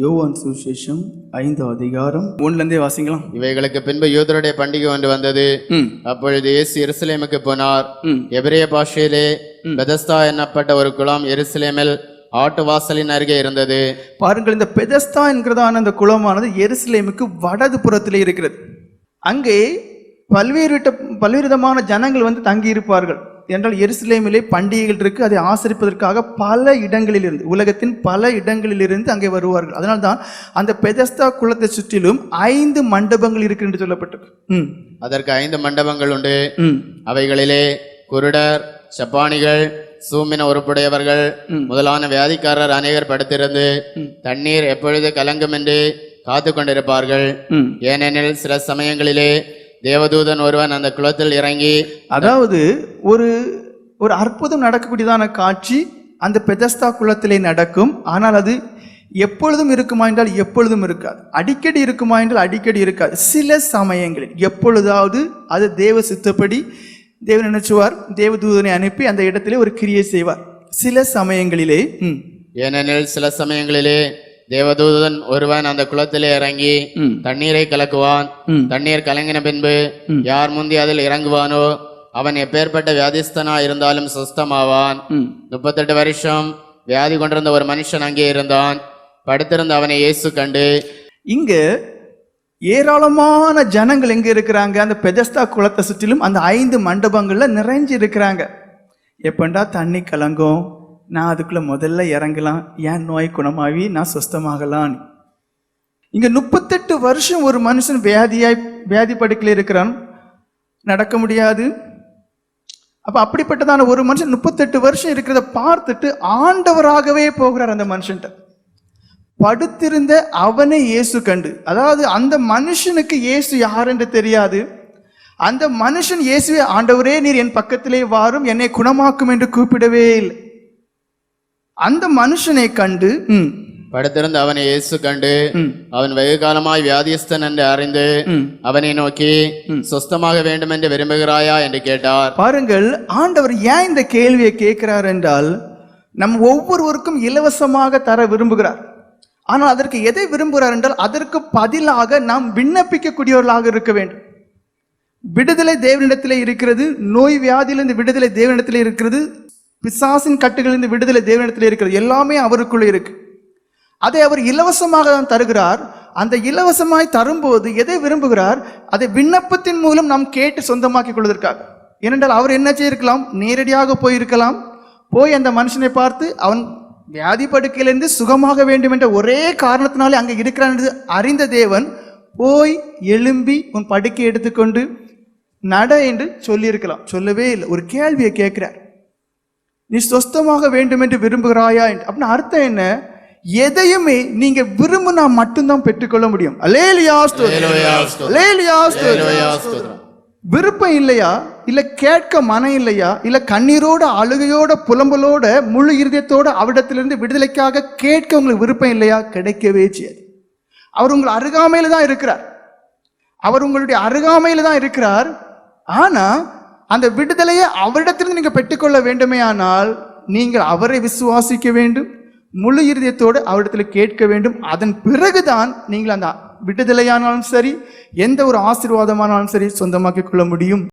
யோவான் சுவிசேஷம் ஐந்து அதிகாரம் ஒன்றுலேருந்தே வாசிக்கலாம். இவைகளுக்கு பின்பு யூதருடைய பண்டிகை ஒன்று வந்தது. அப்பொழுது இயேசு எருசலேமுக்கு போனார். எபிரேய பாஷையிலே பெதஸ்தா என்னப்பட்ட ஒரு குளம் எருசலேமில் ஆட்டு வாசலின் அருகே இருந்தது. பாருங்கள் இந்த பெதஸ்தா என்கிறதான அந்த குளமானது எருசலேமுக்கு வடது புறத்திலே இருக்கிறது. அங்கே பல்வேறு பல்வேறு விதமான ஜனங்கள் வந்து தங்கி இருப்பார்கள் என்றால் எருசலேமிலே பண்டிகைகள் இருக்கு அதை ஆசரிப்பதற்காக பல இடங்களில் இருந்து உலகத்தின் பல இடங்களில் இருந்து அங்கே வருவார்கள். அதனால தான் அந்த பெதஸ்தா குளத்தை சுற்றிலும் ஐந்து மண்டபங்கள் இருக்கு என்று சொல்லப்பட்டிருக்கு. ம். அதற்கு ஐந்து மண்டபங்கள் உண்டு. அவைகளிலே குருடர் சப்பானிகள் சூமின உறுப்புடையவர்கள் முதலான வியாதிக்காரர் அநேகர் படுத்திருந்து தண்ணீர் எப்பொழுது கலங்கும் என்று காத்து கொண்டிருப்பார்கள் ஏனெனில் சில சமயங்களிலே தேவதூதன் ஒருவன் அந்த குளத்தில் இறங்கி அதாவது ஒரு ஒரு அற்புதம் நடக்கக்கூடியதான காட்சி அந்த பெதஸ்தா குளத்திலே நடக்கும். ஆனால் அது எப்பொழுதும் இருக்குமா என்றால் எப்பொழுதும் இருக்காது. அடிக்கடி இருக்குமா என்றால் அடிக்கடி இருக்காது. சில சமயங்களில் எப்பொழுதாவது அது தேவ சித்தப்படி தேவன் நினைச்சுவார் தேவதூதனை அனுப்பி அந்த இடத்திலே ஒரு கிரியை செய்வார். சில சமயங்களிலே ஏனெனில் சில சமயங்களிலே தேவதூதன் ஒருவன் அந்த குளத்திலே இறங்கி. தண்ணீரை கலக்குவான். தண்ணீர் கலங்கின பின்பு யார் முந்தி அதில் இறங்குவானோ அவன் எப்பேற்பட்ட வியாதிஸ்தனா இருந்தாலும் சுஸ்தமாவான். முப்பத்தெட்டு வருஷம் வியாதி கொண்டிருந்த ஒரு மனுஷன் அங்கே இருந்தான். படுத்திருந்த அவனை இயேசு கண்டு இங்க ஏராளமான ஜனங்கள் எங்க இருக்கிறாங்க? அந்த பெதஸ்தா குளத்தை சுற்றிலும் அந்த ஐந்து மண்டபங்கள்ல நிறைஞ்சு இருக்கிறாங்க. எப்பண்டா தண்ணி கலங்கும்? நான் அதுக்குள்ள முதல்ல இறங்கலாம் என் நோய் குணமாகி நான் சுஸ்தமாகலாம் இங்க முப்பத்தெட்டு வருஷம் ஒரு மனுஷன் வியாதியாய் வியாதி படுக்கையில் இருக்கிறான். நடக்க முடியாது. அப்ப அப்படிப்பட்டதான ஒரு மனுஷன் முப்பத்தெட்டு வருஷம் இருக்கிறத பார்த்துட்டு ஆண்டவராகவே போகிறார் அந்த மனுஷன்ட்ட. படுத்திருந்த அவனை இயேசு கண்டு. அதாவது அந்த மனுஷனுக்கு இயேசு யாருன்னு தெரியாது. அந்த மனுஷன் இயேசுவே ஆண்டவரே நீர் என் பக்கத்திலே வாரும் என்னை குணமாக்கும் என்று கூப்பிடவே இல்லை. அந்த மனுஷனை கண்டு படுத்திருந்த அவனை இயேசு கண்டு அவன் வெகு காலமாய் வியாதிஸ்தன் என்று அறிந்து. அவனை நோக்கி சுஸ்தமாக வேண்டும் என்று விரும்புகிறாயா? என்று கேட்டார். பாருங்கள் ஆண்டவர் ஏன் இந்த கேள்வியை கேட்கிறார் என்றால் நம் ஒவ்வொருவருக்கும் இலவசமாக தர விரும்புகிறார். ஆனால் அதற்கு எதை விரும்புகிறார் என்றால் அதற்கு பதிலாக நாம் விண்ணப்பிக்கக்கூடியவர்களாக இருக்க வேண்டும். விடுதலை தேவனிடத்திலே இருக்கிறது நோய் வியாதியிலிருந்து விடுதலை தேவனிடத்திலே இருக்கிறது பிசாசின் கட்டுகளிலிருந்து விடுதலை தேவனிடத்தில் இருக்கிறது. எல்லாமே அவருக்குள்ளே இருக்கு. அதை அவர் இலவசமாக தான் தருகிறார். அந்த இலவசமாய் தரும்போது எதை விரும்புகிறார்? அதை விண்ணப்பத்தின் மூலம் நாம் கேட்டு சொந்தமாக்கி கொள்வதற்காக. ஏனென்றால் அவர் என்ன செய்யிருக்கலாம் நேரடியாக போயிருக்கலாம். போய் அந்த மனுஷனை பார்த்து அவன் வியாதி படுக்கையிலிருந்து சுகமாக வேண்டும் என்ற ஒரே காரணத்தினாலே அங்கே இருக்கிறான் என்று அறிந்த தேவன் போய் எழும்பி உன் படுக்கை எடுத்துக்கொண்டு நட என்று சொல்லியிருக்கலாம். சொல்லவே இல்லை. ஒரு கேள்வியை கேட்கிறார். நீ சொஸ்தமாக வேண்டும் என்று. விரும்புகிறாயா அப்படின்னு அர்த்தம் என்ன? எதையுமே நீங்க விரும்பினா மட்டும்தான் பெற்றுக்கொள்ள முடியும். விருப்பம் இல்லையா? இல்ல கேட்க மனம் இல்லையா? இல்ல கண்ணீரோட அழுகையோட புலம்பலோட முழு இருதயத்தோட அவிடத்திலிருந்து விடுதலைக்காக கேட்க உங்களுக்கு விருப்பம் இல்லையா? கிடைக்கவே செய்யாது. அவர் உங்கள் அருகாமையில தான் இருக்கிறார். அவர் உங்களுடைய அருகாமையில தான் இருக்கிறார். ஆனா அந்த விடுதலையை அவரிடத்திலிருந்து நீங்கள் பெற்றுக்கொள்ள வேண்டுமே ஆனால் நீங்கள் அவரை விசுவாசிக்க வேண்டும் முழு இருதயத்தோடு அவரிடத்தில் கேட்க வேண்டும். அதன் பிறகுதான் நீங்கள் அந்த விடுதலையானாலும் சரி எந்த ஒரு ஆசீர்வாதமானாலும் சரி சொந்தமாக்கிக் கொள்ள முடியும்.